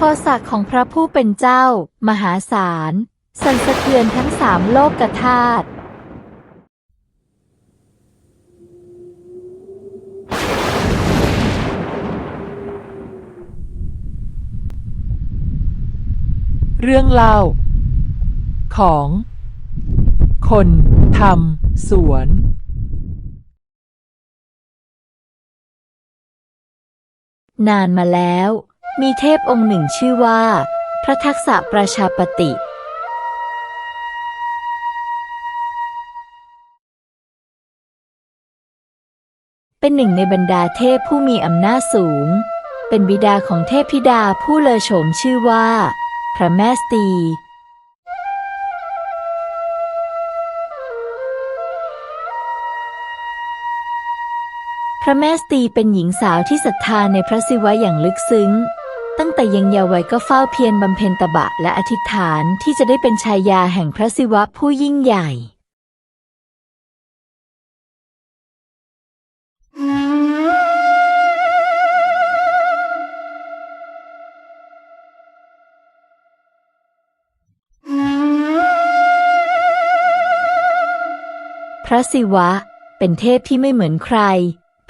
โทสะของพระผู้เป็นเจ้า มหาศาลสั่นสะเทือนทั้งสามโลกธาตุเรื่องเล่า ของ คนทำสวน นานมาแล้ว มีเทพองค์หนึ่งชื่อว่า พระทักษะประชาปติ เป็นหนึ่งในบรรดาเทพผู้มีอำนาจสูง เป็นบิดาของเทพธิดาผู้เลอโฉมชื่อว่า พระแม่สตีพระแม่สตีเป็นหญิงสาวที่ศรัทธาในพระศิวะอย่างลึกซึ้ง ตั้งแต่ยังเยาว์วัยก็เฝ้าเพียรบำเพ็ญตบะและอธิษฐานที่จะได้เป็นชายาแห่งพระศิวะผู้ยิ่งใหญ่พระศิวะ เป็นเทพที่ไม่เหมือนใคร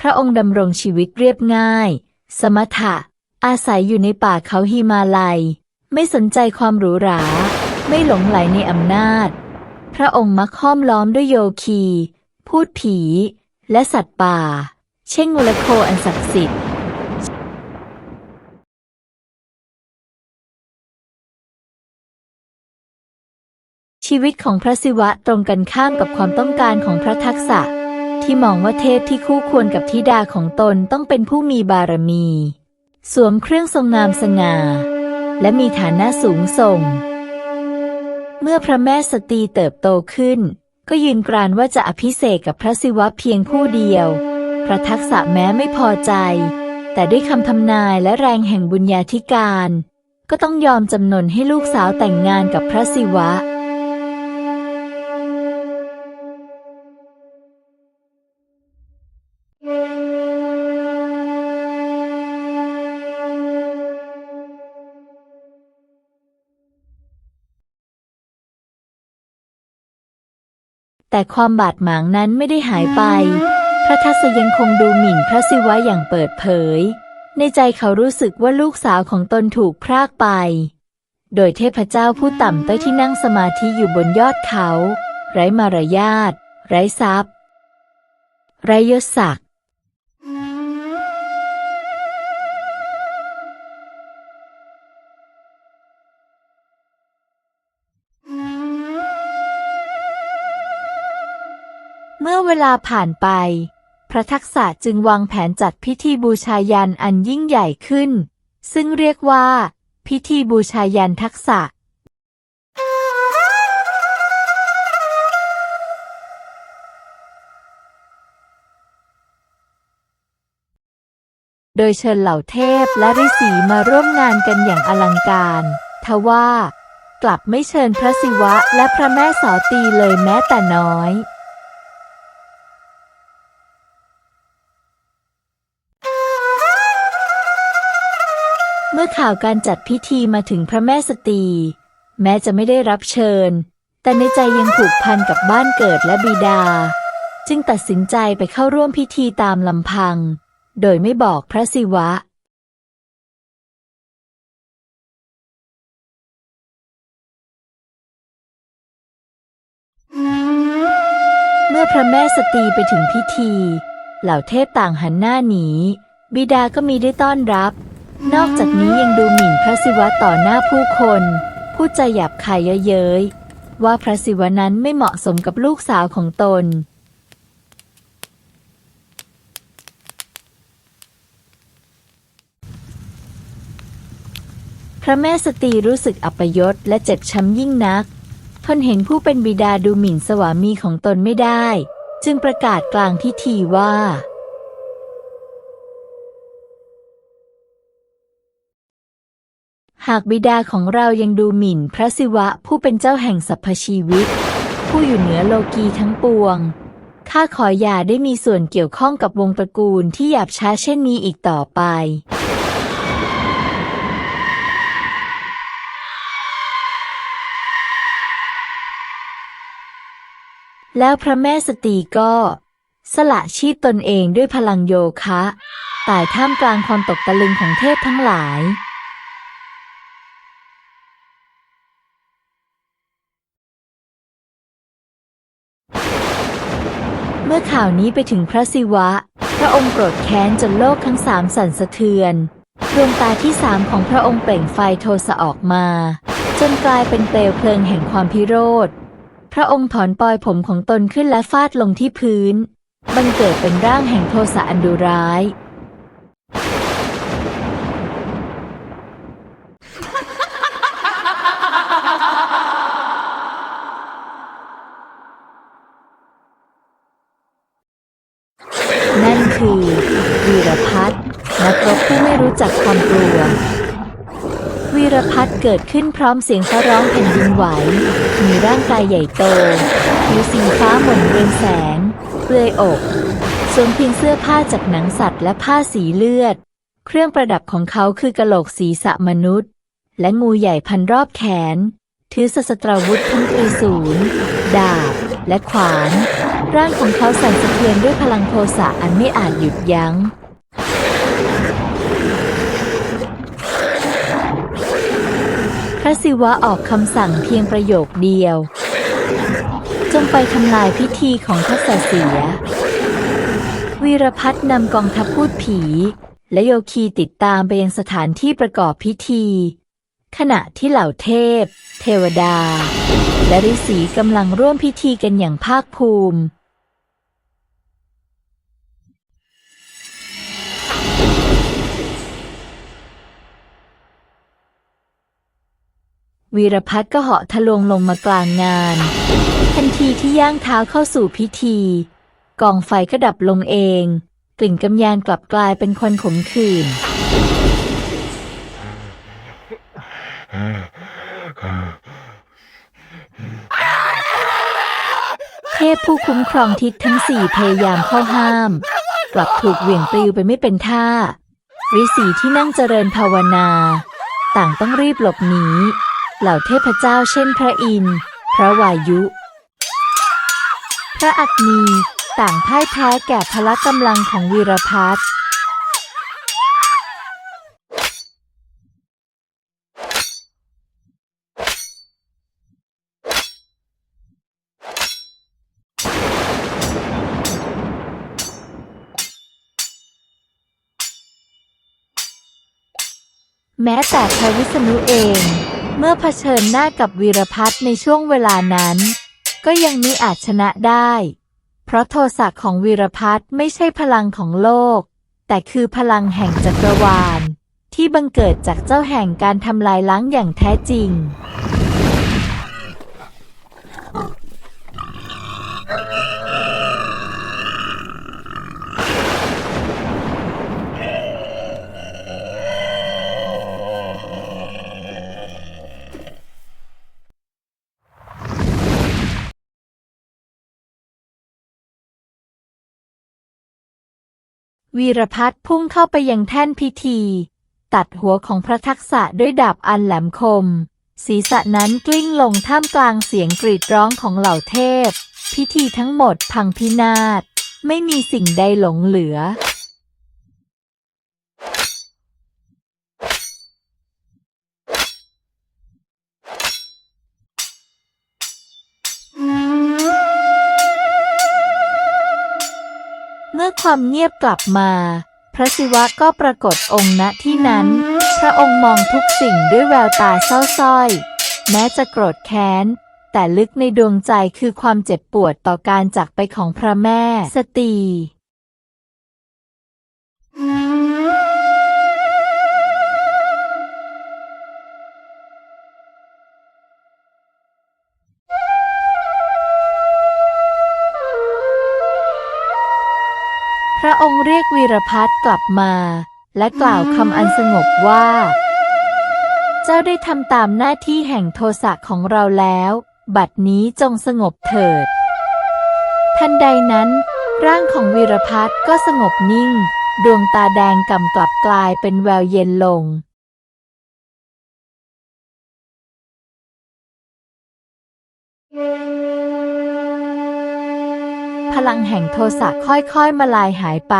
พระองค์ดำรงชีวิตเรียบง่าย สมถะ อาศัยอยู่ในป่าเขาฮิมาลัย ไม่สนใจความหรูหรา ไม่หลงไหลในอำนาจ พระองค์มักห้อมล้อมด้วยโยคี พูดผี และสัตว์ป่า เช่นงูและโคอันศักดิ์สิทธิ์ชีวิตของพระศิวะตรงกันข้ามกับความต้องการของพระทักษะ ที่มองว่าเทพที่คู่ควรกับธิดาของตนต้องเป็นผู้มีบารมี สวมเครื่องทรงงามสง่า และมีฐานะสูงส่ง เมื่อพระแม่สตรีเติบโตขึ้น ก็ยืนกรานว่าจะอภิเษกกับพระศิวะเพียงผู้เดียว พระทักษะแม้ไม่พอใจ แต่ด้วยคำทำนายและแรงแห่งบุญญาธิการ ก็ต้องยอมจำนนให้ลูกสาวแต่งงานกับพระศิวะ แต่ความบาดหมางนั้นไม่ได้หายไป พระทัศยังคงดูหมิ่นพระศิวะอย่างเปิดเผย ในใจเขารู้สึกว่าลูกสาวของตนถูกพรากไป โดยเทพเจ้าผู้ต่ำต้อยที่นั่งสมาธิอยู่บนยอดเขา ไร้มารยาท ไร้ทรัพย์ ไร้ยศศักดิ์ เมื่อเวลาผ่านไป พระทักษะจึงวางแผนจัดพิธีบูชายันอันยิ่งใหญ่ขึ้น ซึ่งเรียกว่า พิธีบูชายันทักษะ โดยเชิญเหล่าเทพและฤาษีมาร่วมงานกันอย่างอลังการทว่ากลับไม่เชิญพระศิวะและพระแม่สอตีเลยแม้แต่น้อย ข่าวการจัดพิธีมาถึงพระแม่สตรี แม้จะไม่ได้รับเชิญ แต่ในใจยังผูกพันกับบ้านเกิดและบิดา จึงตัดสินใจไปเข้าร่วมพิธีตามลำพัง โดยไม่บอกพระศิวะเมื่อพระแม่สตรีไปถึงพิธี เหล่าเทพต่างหันหน้าหนี บิดาก็มีได้ต้อนรับ นอกจากนี้ยังดูหมิ่นพระศิวะต่อหน้าผู้คน พูดจาหยาบคายเยอะเย้ยว่าพระศิวะนั้นไม่เหมาะสมกับลูกสาวของตน พระแม่สตีรู้สึกอัปยศและเจ็บช้ำยิ่งนัก ทนเห็นผู้เป็นบิดาดูหมิ่นสวามีของตนไม่ได้ จึงประกาศกลางพิธีว่า หากบิดาของเรายังดูหมิ่นพระศิวะผู้เป็นเจ้าแห่งสรรพชีวิต ผู้อยู่เหนือโลกีทั้งปวง ข้าขออย่าได้มีส่วนเกี่ยวข้องกับวงตระกูลที่หยาบช้าเช่นนี้อีกต่อไปแล้วพระแม่สตีก็ สละชีพตนเองด้วยพลังโยคะ ตายท่ามกลางความตกตะลึงของเทพทั้งหลาย เมื่อข่าวนี้ไปถึงพระศิวะ พระองค์โกรธแค้นจนโลกทั้งสามสั่นสะเทือน ดวงตาที่สามของพระองค์เปล่งไฟโทสะออกมา จนกลายเป็นเปลวเพลิงแห่งความพิโรธ พระองค์ถอนปลอยผมของตนขึ้นและฟาดลงที่พื้น บังเกิดเป็นร่างแห่งโทสะอันดุร้าย นั่น คือวีรพัฒน์นักรบผู้ไม่รู้จักความกลัว วีรพัฒน์เกิดขึ้นพร้อมเสียงฟ้าร้องแผ่นดินไหว มีร่างกายใหญ่โตผิวสีฟ้าหม่นเรืองแสง เปลือยอกสวมเพียงเสื้อผ้าจากหนังสัตว์และผ้าสีเลือด เครื่องประดับของเขาคือกะโหลกศีรษะมนุษย์ และงูใหญ่พันรอบแขน ถือศสตราวุธทั้งตรีศูนย์ดาบ และขวาน ร่างของเขาสั่นสะเทือนด้วยพลังโทสะอันไม่อาจหยุดยัง้ง พระศิวะออกคำสั่งเพียงประโยคเดียว จงไปทำลายพิธีของทักษเสีย วีรพัฒน์นำกองทัพพูดผี และโยคีติดตามไปยังสถานที่ประกอบพิธี ขณะที่เหล่าเทพ เทวดา และฤาษีกำลังร่วมพิธีกันอย่างภาคภูมิ วีรพัฒน์ก็เหาะทะลวงลงมากลางงาน ทันทีที่ย่างเท้าเข้าสู่พิธี กองไฟก็ดับลงเอง กลิ่นกำยานกลับกลายเป็นควันขมขื่น เทพผู้คุ้มครองทิศทั้งสี่พยายามเข้าห้าม กลับถูกเหวี่ยงปลิวไปไม่เป็นท่าฤาษีที่นั่งเจริญภาวนา ต่างต้องรีบหลบหนีเหล่าเทพเจ้าเช่นพระอินทร์ พระวายุ พระอักนีต่างพ่ายแพ้แก่พละกำลังของวีรพัฒน์ แม้แต่พระวิษณุเอง เมื่อเผชิญหน้ากับวีรพัฒในช่วงเวลานั้น ก็ยังมิอาจชนะได้ เพราะโทสะของวีรพัฒไม่ใช่พลังของโลก แต่คือพลังแห่งจักรวาล ที่บังเกิดจากเจ้าแห่งการทำลายล้างอย่างแท้จริง วีรพัฒน์พุ่งเข้าไปยังแท่นพิธี ตัดหัวของพระทักษะด้วยดาบอันแหลมคม ศีรษะนั้นกลิ้งลงท่ามกลางเสียงกรีดร้องของเหล่าเทพ พิธีทั้งหมดพังพินาศ ไม่มีสิ่งใดหลงเหลือ ความเงียบกลับมา พระศิวะก็ปรากฏองค์ณที่นั้น พระองค์มองทุกสิ่งด้วยแววตาเศร้าส้อย แม้จะโกรธแค้น แต่ลึกในดวงใจคือความเจ็บปวดต่อการจากไปของพระแม่สตรี เรียกวีรพัฒน์กลับมา และกล่าวคำอันสงบว่า เจ้าได้ทำตามหน้าที่แห่งโทสะของเราแล้ว บัดนี้จงสงบเถิด ทันใดนั้น ร่างของวีรพัฒน์ก็สงบนิ่ง ดวงตาแดงกำกลับกลายเป็นแววเย็นลง ลังแห่งโทสะค่อยๆมาลายหายไป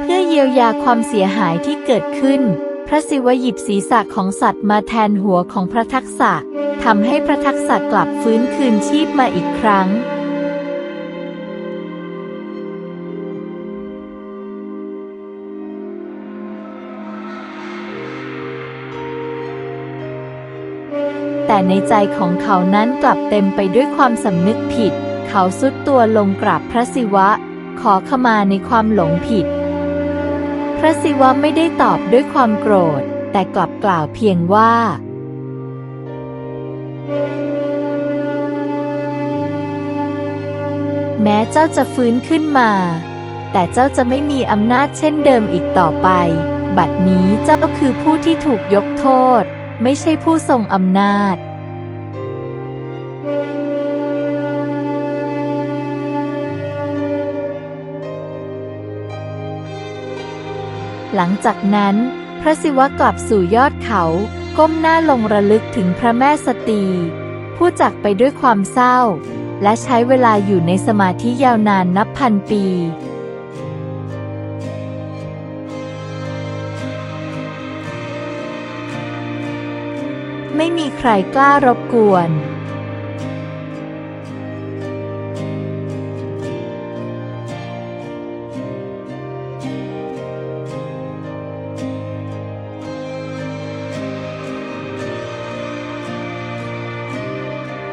เพื่อเยียวยาความเสียหายที่เกิดขึ้น พระศิวะหยิบศีรษะของสัตว์มาแทนหัวของพระทักษะทำให้พระทักษะกลับฟื้นคืนชีพมาอีกครั้ง แต่ในใจของเขานั้นกลับเต็มไปด้วยความสำนึกผิด เขาสุดตัวลงกราบพระศิวะ ขอขมาในความหลงผิด พระศิวะไม่ได้ตอบด้วยความโกรธ แต่กลับกล่าวเพียงว่า แม้เจ้าจะฟื้นขึ้นมา แต่เจ้าจะไม่มีอำนาจเช่นเดิมอีกต่อไป บัดนี้เจ้าคือผู้ที่ถูกยกโทษ ไม่ใช่ผู้ทรงอำนาจหลังจากนั้น พระศิวะกลับสู่ยอดเขา ก้มหน้าลงระลึกถึงพระแม่สตี ผู้จักไปด้วยความเศร้า และใช้เวลาอยู่ในสมาธิยาวนานนับพันปี ไม่มีใครกล้ารบกวน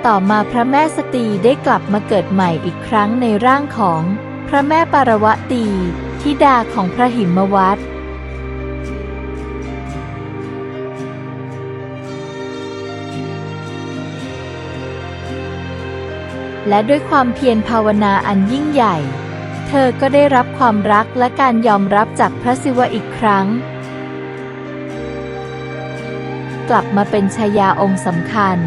ต่อมาพระแม่สตีได้กลับมาเกิดใหม่อีกครั้งในร่างของพระแม่ปารวตี ธิดาของพระหิมวัตร และด้วยความเพียรภาวนาอันยิ่งใหญ่ เธอก็ได้รับความรักและการยอมรับจากพระศิวะอีกครั้ง กลับมาเป็นชายาองค์สำคัญ